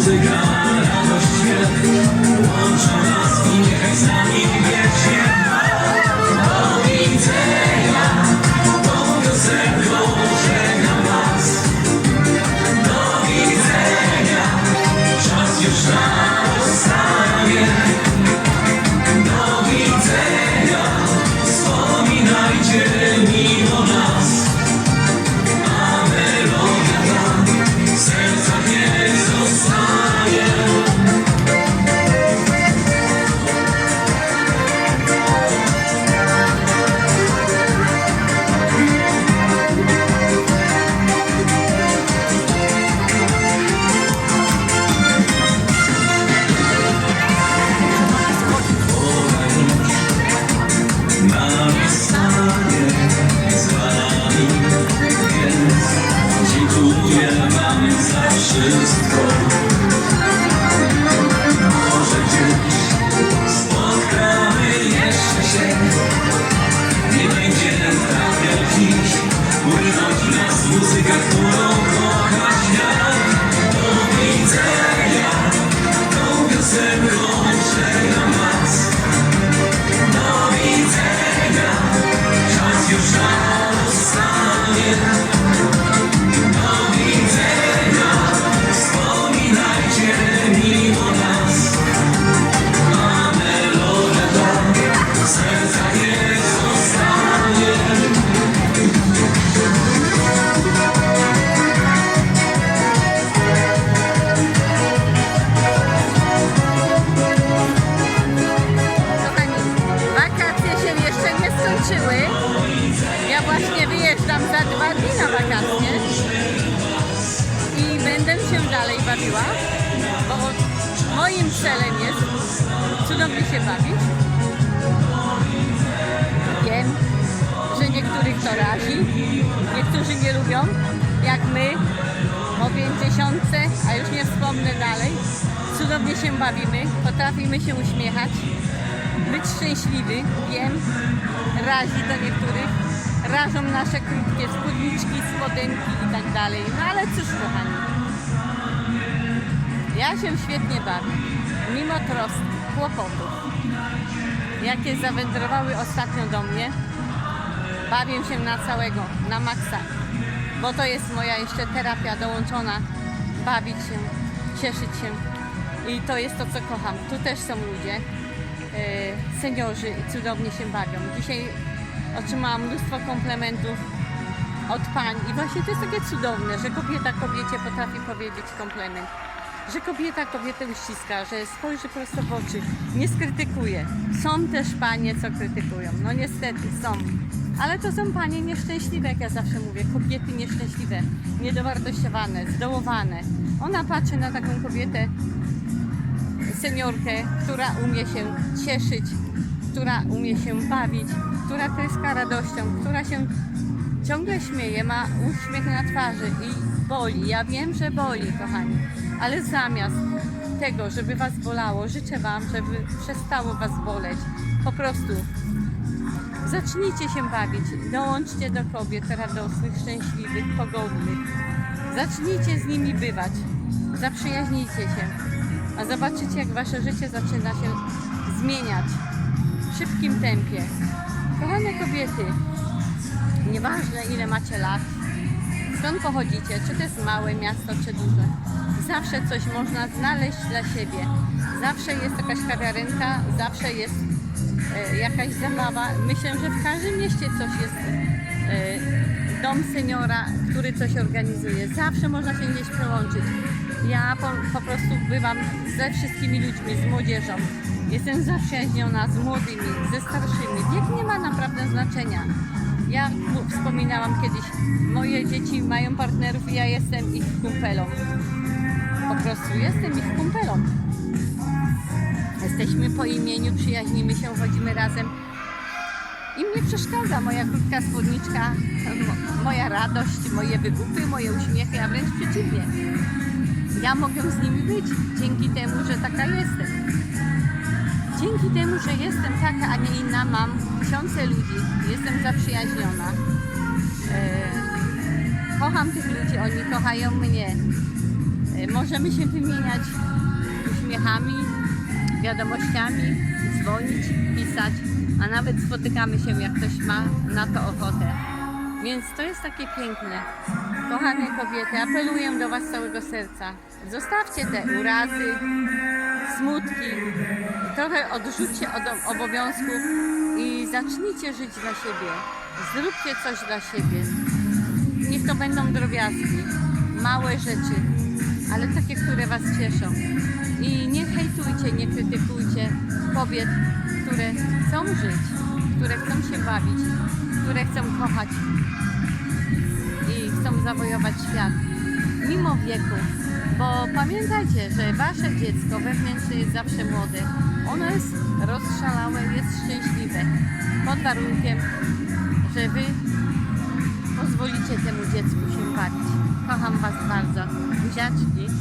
muzyka, radość, śmiech Łączą nas i niechaj z za Ja właśnie wyjeżdżam za dwa dni na wakacje i będę się dalej bawiła, bo moim celem jest cudownie się bawić. Wiem, że niektórych to razi, niektórzy nie lubią, jak my o pięćdziesiątce, a już nie wspomnę dalej. Cudownie się bawimy, potrafimy się uśmiechać, być szczęśliwy, wiem, razi do niektórych, rażą nasze krótkie spódniczki, spodenki i tak dalej. No ale cóż kochani, ja się świetnie bawię, mimo trosk, kłopotów, jakie zawędrowały ostatnio do mnie, bawię się na całego, na maksa, bo to jest moja jeszcze terapia dołączona, bawić się, cieszyć się i to jest to, co kocham. Tu też są ludzie, seniorzy cudownie się bawią. Dzisiaj otrzymałam mnóstwo komplementów od pań i właśnie to jest takie cudowne, że kobieta kobiecie potrafi powiedzieć komplement. Że kobieta kobietę uściska, że spojrzy prosto w oczy, nie skrytykuje. Są też panie, co krytykują. No niestety, są. Ale to są panie nieszczęśliwe, jak ja zawsze mówię. Kobiety nieszczęśliwe, niedowartościowane, zdołowane. Ona patrzy na taką kobietę, seniorkę, która umie się cieszyć, która umie się bawić, która tryska radością, która się ciągle śmieje, ma uśmiech na twarzy i boli. Ja wiem, że boli, kochani, ale zamiast tego, żeby Was bolało, życzę Wam, żeby przestało Was boleć. Po prostu zacznijcie się bawić, dołączcie do kobiet radosnych, szczęśliwych, pogodnych. Zacznijcie z nimi bywać, zaprzyjaźnijcie się, a zobaczycie, jak Wasze życie zaczyna się zmieniać w szybkim tempie. Kochane kobiety, nieważne ile macie lat, skąd pochodzicie, czy to jest małe miasto, czy duże, zawsze coś można znaleźć dla siebie. Zawsze jest jakaś kawiarenka, zawsze jest e, jakaś zabawa. Myślę, że w każdym mieście coś jest. E, dom seniora, który coś organizuje. Zawsze można się gdzieś przełączyć. Ja po, po prostu bywam ze wszystkimi ludźmi, z młodzieżą. Jestem zaprzyjaźniona z młodymi, ze starszymi. Wiek nie ma naprawdę znaczenia. Ja wspominałam kiedyś, moje dzieci mają partnerów i ja jestem ich kumpelą. Po prostu jestem ich kumpelą. Jesteśmy po imieniu, przyjaźnimy się, chodzimy razem. Im nie przeszkadza moja krótka spódniczka, mo- moja radość, moje wygupy, moje uśmiechy, a wręcz przeciwnie. Ja mogę z nimi być dzięki temu, że taka jestem. Dzięki temu, że jestem taka, a nie inna, mam tysiące ludzi, jestem zaprzyjaźniona. E, kocham tych ludzi, oni kochają mnie. Y, Możemy się wymieniać uśmiechami, wiadomościami, dzwonić, pisać, a nawet spotykamy się, jak ktoś ma na to ochotę. Więc to jest takie piękne. Kochane kobiety, apeluję do Was z całego serca. Zostawcie te urazy, smutki, trochę odrzućcie od obowiązków i zacznijcie żyć dla siebie. Zróbcie coś dla siebie. Niech to będą drobiazgi, małe rzeczy, ale takie, które Was cieszą. I nie hejtujcie, nie krytykujcie kobiet, które chcą żyć, które chcą się bawić, kochać i chcą zawojować świat mimo wieku. Bo pamiętajcie, że wasze dziecko wewnętrznie jest zawsze młode. Ono jest rozszalałe, jest szczęśliwe. Pod warunkiem, że wy pozwolicie temu dziecku się bawić. Kocham was bardzo. Buziaczki.